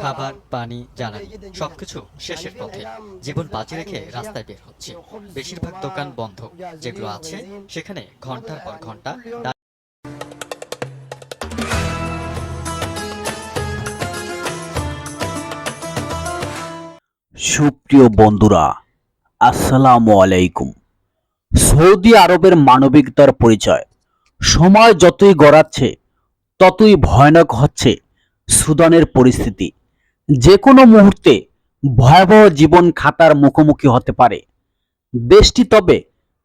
খাবার পানি জ্বালানি সবকিছু শেষের পথে। জীবন বাঁচি রেখে রাস্তায় বের হচ্ছে। বেশিরভাগ দোকান বন্ধ। যেগুলো আছে সেখানে ঘণ্টার পর ঘণ্টা সুপ্রিয় বন্ধুরা আসসালামু আলাইকুম। সৌদি আরবের মানবিকতার পরিচয়। সময় যতই গড়াচ্ছে ততই ভয়ানক হচ্ছে। সুদানের পরিস্থিতি। যে কোনো মুহূর্তে ভয়াবহ জীবন খাতার মুখোমুখি হতে পারে। দেশটি তবে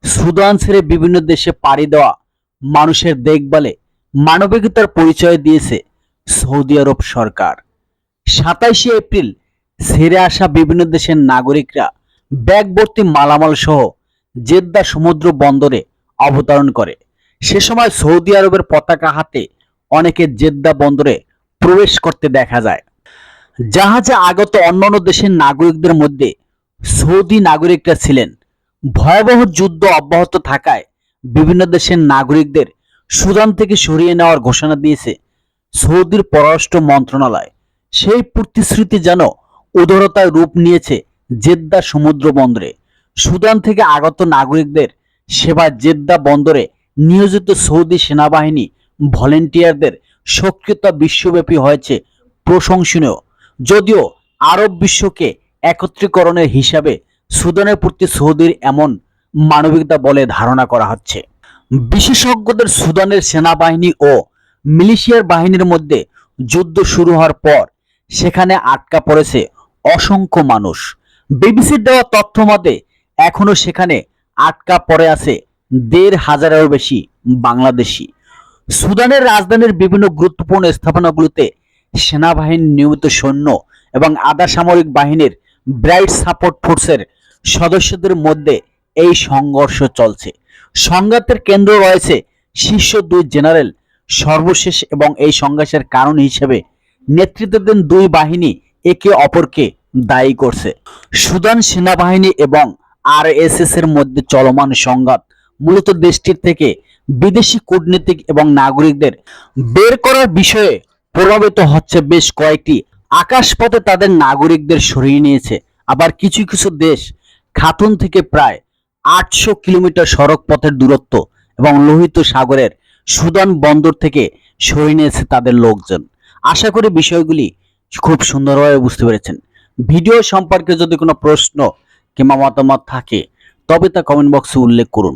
সুদান ছেড়ে বিভিন্ন দেশে পাড়ি দেওয়া মানুষের দেখভালে মানবিকতার পরিচয় দিয়েছে সৌদি আরব সরকার। সাতাইশে এপ্রিল ছেড়ে আসা বিভিন্ন দেশের নাগরিকরা ব্যাগভর্তি মালামাল সহ জেদ্দা সমুদ্র বন্দরে অবতরণ করে। সে সময় সৌদি আরবের পতাকা হাতে অনেকে জেদ্দা বন্দরে প্রবেশ করতে দেখা যায়। জাহাজে আগত অন্যান্য দেশের নাগরিকদের মধ্যে সৌদি নাগরিকরা ছিলেন। ভয়াবহ যুদ্ধ অব্যাহত থাকায় বিভিন্ন দেশের নাগরিকদের সুদান থেকে সরিয়ে নেওয়ার ঘোষণা দিয়েছে সৌদির পররাষ্ট্র মন্ত্রণালয়। সেই প্রতিশ্রুতি যেন উদারতায় রূপ নিয়েছে জেদ্দা সমুদ্র বন্দরে। সুদান থেকে আগত নাগরিকদের সেবা জেদ্দা বন্দরে নিয়োজিত সৌদি সেনাবাহিনী ভলেন্টিয়ারদের সক্রিয়তা বিশ্বব্যাপী হয়েছে প্রশংসনীয়। যদিও আরব বিশ্বকে একত্রীকরণের হিসাবে সুদানের প্রতি সৌদির এমন মানবিকতা বলে ধারণা করা হচ্ছে। বিশেষজ্ঞদের সুদানের সেনাবাহিনী ও মিলিশিয়ার বাহিনীর মধ্যে যুদ্ধ শুরু হওয়ার পর সেখানে আটকা পড়েছে অসংখ্য মানুষ। বিবিসির দেওয়া তথ্য মতে, এখনও সেখানে আটকা পড়ে আছে দেড় হাজারেরও বেশি বাংলাদেশি। সুদানের রাজধানীর বিভিন্ন গুরুত্বপূর্ণ স্থাপনাগুলোতে সেনাবাহিনীর নিয়মিত সৈন্য এবং আধা সামরিক বাহিনীর ব্রাইট সাপোর্ট ফোর্সের সদস্যদের মধ্যে এই সংঘর্ষ চলছে। সংঘাতের কেন্দ্র রয়েছে শীর্ষ দুই জেনারেল, সর্বশেষ এবং এই সংঘর্ষের কারণ হিসেবে নেতৃত্ব দেন দুই বাহিনী একে অপরকে দায়ী করছে। সুদান সেনাবাহিনী এবং আরএসএস এর মধ্যে চলমান সংঘাত মূলত দেশটির থেকে বিদেশি কূটনীতিক এবং নাগরিকদের বের করার বিষয়ে প্রভাবিত হচ্ছে বেশ কয়েকটি। আকাশপথে তাদের নাগরিকদের সরিয়ে নিয়েছে। আবার কিছু কিছু দেশ খাতুন থেকে প্রায় আটশো কিলোমিটার সড়ক পথের দূরত্ব এবং লোহিত সাগরের সুদান বন্দর থেকে সরিয়ে নিয়েছে তাদের লোকজন। আশা করি বিষয়গুলি খুব সুন্দরভাবে বুঝতে পেরেছেন। ভিডিও সম্পর্কে যদি কোনো প্রশ্ন কিংবা মতামত থাকে, তবে তা কমেন্ট বক্সে উল্লেখ করুন।